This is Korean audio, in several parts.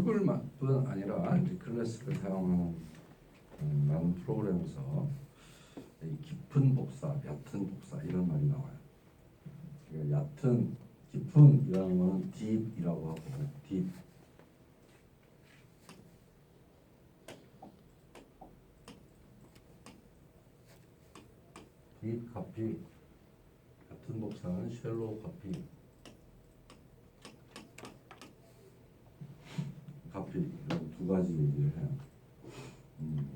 불불뿐 아니라 이제 클래식을 사용하는 음, 많은 프로그램에서 이 깊은 복사, 얕은 복사 이런 말이 나와요. 그러니까 얕은, 깊은이라는 거는 deep이라고 하고 deep. deep copy 얕은 복사는 copy. 카피 이런 두 가지 얘기를 해요. 음,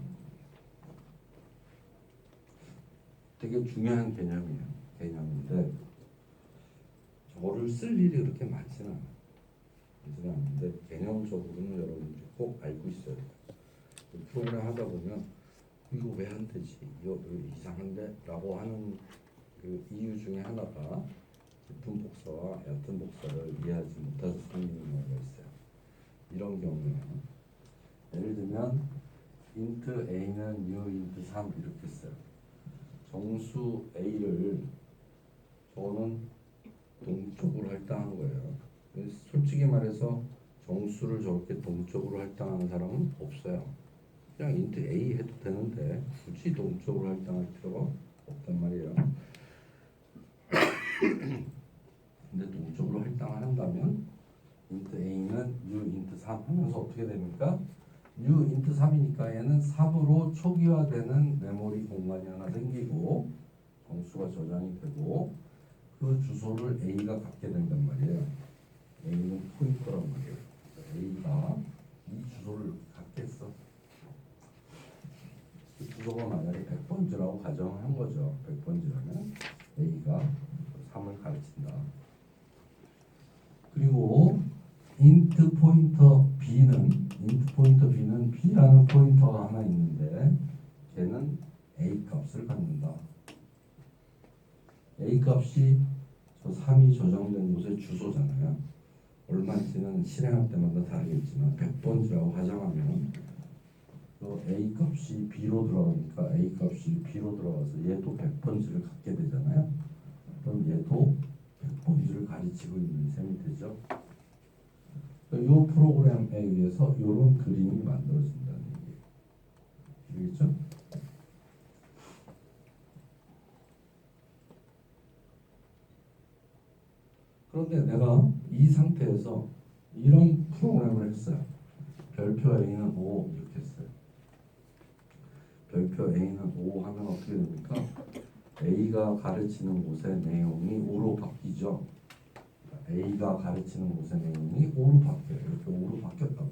되게 중요한 개념이에요. 개념인데 저를 쓸 일이 그렇게 많지는 않아요. 많지는 않은데 개념적으로는 여러분들이 꼭 알고 있어야 돼요. 그 프로그램 하다 보면 이거 왜 안 되지? 이거 이상한데? 라고 하는 그 이유 중에 하나가 깊은 복사와 얕은 복사를 이해하지 못해서 생기는 경우가 있어요. 이런 경우에요. 예를 들면 int a는 new int 3 이렇게 써요. 정수 a를 저는 동적으로 할당한 거예요. 솔직히 말해서 정수를 저렇게 동적으로 할당하는 사람은 없어요. 그냥 int a 해도 되는데 굳이 동적으로 할당할 필요가 없단 말이에요. 근데 동적으로 할당을 한다면 int a는 new int 3 하면서 어떻게 됩니까? New int 3이니까 얘는 3으로 초기화되는 메모리 공간이 하나 생기고 정수가 저장이 되고 그 주소를 a가 갖게 된단 말이에요. a는 포인터란 말이에요. a가 이 주소를 갖겠어. 그 주소가 만약에 100번지라고 가정을 한 거죠. 100번지라면 a가 3을 가르친다. 그리고 int 포인터 b라는 포인터가 하나 있는데 걔는 a 값을 갖는다. a 값이 저 3이 저장된 곳의 주소잖아요. 얼마인지는 실행할 때마다 다르겠지만 100번지라고 가정하면 그 a 값이 b로 들어가니까 a 값이 b로 들어가서 얘도 100번지를 갖게 되잖아요. 그럼 얘도 100번지를 가르치고 있는 셈이 되죠. 이 프로그램에 의해서 이런 그림이 만들어진다 알겠죠? 그런데 내가 이 상태에서 이런 프로그램을 했어요. 별표 A는 5 이렇게 했어요. 별표 A는 5 하면 어떻게 됩니까? A가 가르치는 곳의 내용이 5로 바뀌죠. A가 가르치는 곳의 내용이 5로 바뀌어요. 이렇게 5로 바뀌었다고.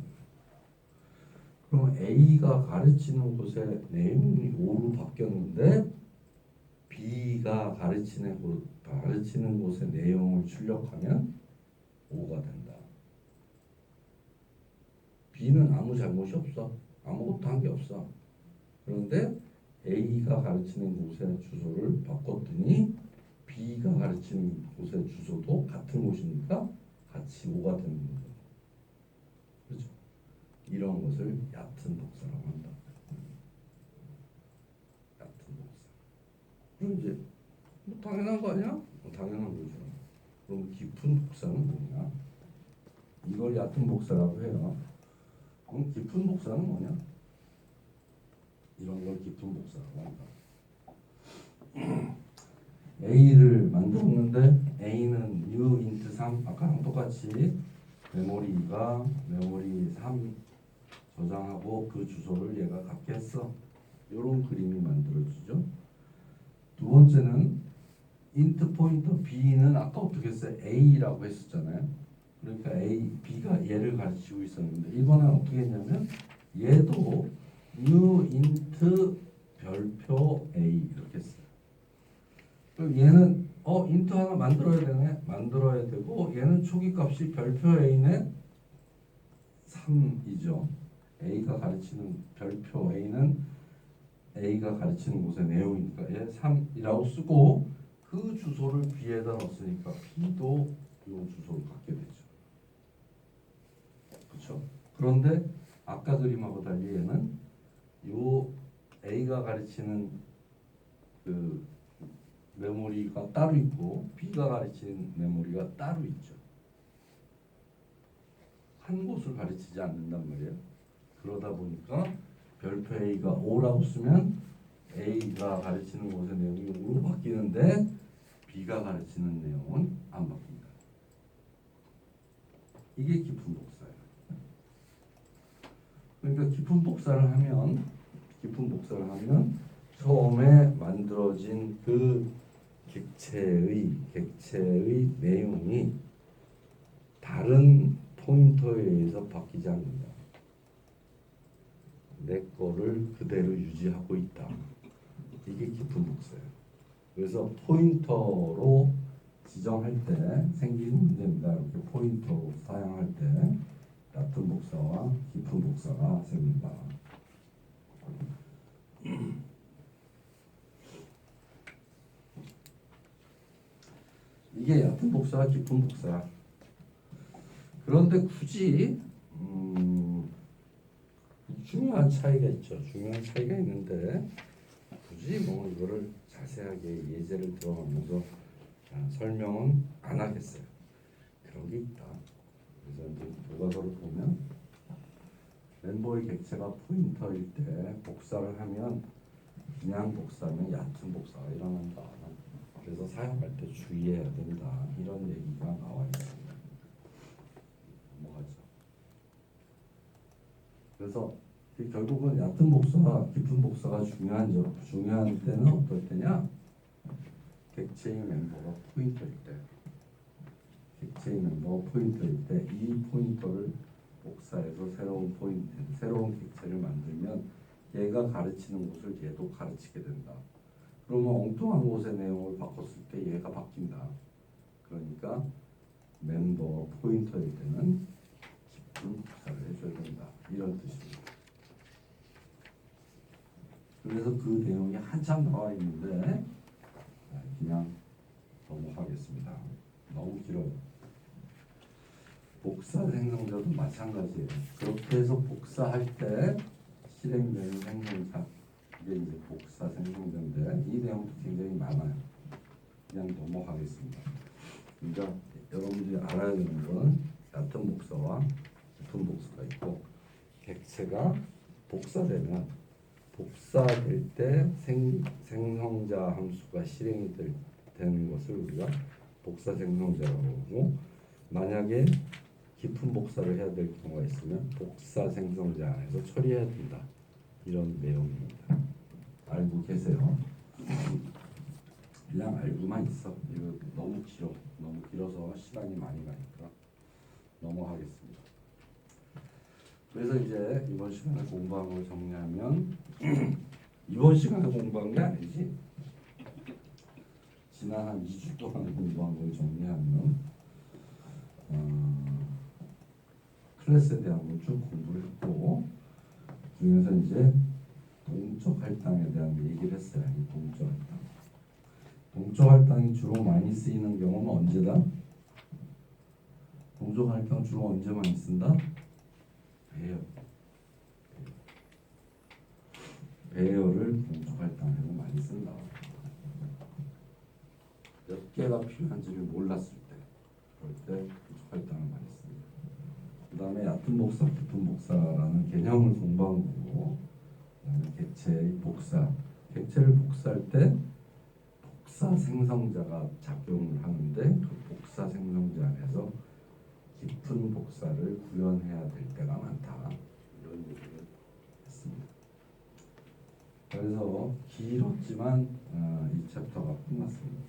그럼 A가 가르치는 곳의 내용이 5로 바뀌었는데 B가 가르치는 곳 가르치는 곳의 내용을 출력하면 5가 된다. B는 아무 잘못이 없어. 아무것도 한 게 없어. 그런데 A가 가르치는 곳의 주소를 바꿨더니 B가 가르치는 곳의 주소도 같은 곳이니까 같이 5가 되는 거죠. 이런 것을 얕은 복사라고 한다. 얕은 복사. 그럼 이제 뭐 당연한 거 아니야? 뭐 당연한 거죠. 그럼 깊은 복사는 뭐냐? 이걸 얕은 복사라고 해요. 그럼 깊은 복사는 뭐냐? 이런 걸 깊은 복사라고 한다. A를 만들었는데 A는 new int 3 아까랑 똑같이 메모리가 메모리 3 저장하고 그 주소를 얘가 갖게 했어. 이런 그림이 만들어지죠. 두 번째는 int 포인터 b는 아까 어떻게 했어요? a라고 했었잖아요. 그러니까 a, b가 얘를 가르치고 있었는데 이번엔 어떻게 했냐면 얘도 new int 별표 a 이렇게 했어요. 그럼 얘는 어 int 하나 만들어야 되네 만들어야 되고 얘는 초기 값이 별표 a는 3이죠. A가 가르치는 별표 a는 a가 가르치는 곳의 내용이니까 얘 3이라고 쓰고 그 주소를 b에다 넣었으니까 b도 이 주소를 갖게 되죠. 그렇죠? 그런데 아까 그림하고 달리 얘는 요 a가 가르치는 그 메모리가 따로 있고 b가 가르치는 메모리가 따로 있죠. 한 곳을 가르치지 않는단 말이에요. 그러다 보니까 별표 A가 O라고 쓰면 A가 가르치는 곳의 내용이 O로 바뀌는데 B가 가르치는 내용은 안 바뀝니다. 이게 깊은 복사예요. 그러니까 깊은 복사를 하면 깊은 복사를 하면 처음에 만들어진 그 객체의 객체의 내용이 다른 포인터에 의해서 바뀌지 않는다. 내 거를 그대로 유지하고 있다. 이게 깊은 복사예요. 그래서 포인터로 지정할 때 생기는 문제입니다. 이렇게 포인터로 사용할 때 얕은 복사와 깊은 복사가 생긴다. 이게 얕은 복사와 깊은 복사. 그런데 굳이 음, 중요한 차이가 있죠. 중요한 차이가 있는데 굳이 뭐 이거를 자세하게 예제를 들어가면서 아, 설명은 안 하겠어요. 그런 게 있다. 그래서 이제 교과서를 보면 멤버의 객체가 포인터일 때 복사를 하면 그냥 복사하면 얕은 복사가 일어난다. 그래서 사용할 때 주의해야 된다. 이런 얘기가 나와 있습니다. 넘어가죠. 그래서 이 결국은 얕은 복사와 깊은 복사가 중요한 점, 중요한 때는 어떨 때냐? 객체의 멤버가 포인터일 때, 객체의 멤버가 포인터일 때 이 포인터를 복사해서 새로운 포인트, 새로운 객체를 만들면 얘가 가르치는 곳을 얘도 가르치게 된다. 그러면 엉뚱한 곳의 내용을 바꿨을 때 얘가 바뀐다. 그러니까 멤버 포인터일 때는 깊은 복사를 해줘야 된다. 이런 뜻입니다. 그래서 그 내용이 한참 나와 있는데 아, 그냥 넘어가겠습니다. 너무 길어요. 복사 생성자도 마찬가지예요. 그렇게 해서 복사할 때 실행되는 생성자 이게 이제 복사 생성자인데 이 내용도 굉장히 많아요. 그냥 넘어가겠습니다. 그러니까 여러분들이 알아야 되는 거는 얕은 복사와 깊은 복사가 있고 객체가 복사되면 복사될 때 생, 생성자 함수가 실행이 될, 되는 것을 우리가 복사 생성자라고 하고 만약에 깊은 복사를 해야 될 경우가 있으면 복사 생성자 안에서 처리해야 된다. 이런 내용입니다. 알고 계세요? 그냥 알고만 있어. 이거 너무 길어. 너무 길어서 시간이 많이 가니까 넘어가겠습니다. 그래서 이제 이번 시간에 공부한 걸 정리하면 이번 시간에 공부한 게 아니지 지난 한 2주 동안 공부한 걸 정리하면 어, 클래스에 대한 걸 쭉 공부를 했고 중에서 이제 동적 할당에 대한 얘기를 했어요. 이 동적 할당. 동적 할당이 주로 많이 쓰이는 경우는 언제다? 동적 할당 주로 언제 많이 쓴다? 배열. 배열을 동적 할당에서 많이 쓴다. 몇 개가 필요한지를 몰랐을 때, 그럴 때 동적 할당을 많이 씁니다. 그 다음에 얕은 복사, 깊은 복사라는 개념을 공부한 거고, 그다음에 객체의 복사, 객체를 복사할 때 복사 생성자가 작용을 하는데 그 복사 생성자 안에서 깊은 복사를 구현해야 될 때가. 이런 얘기를 했습니다. 그래서 길었지만 어, 이 챕터가 끝났습니다.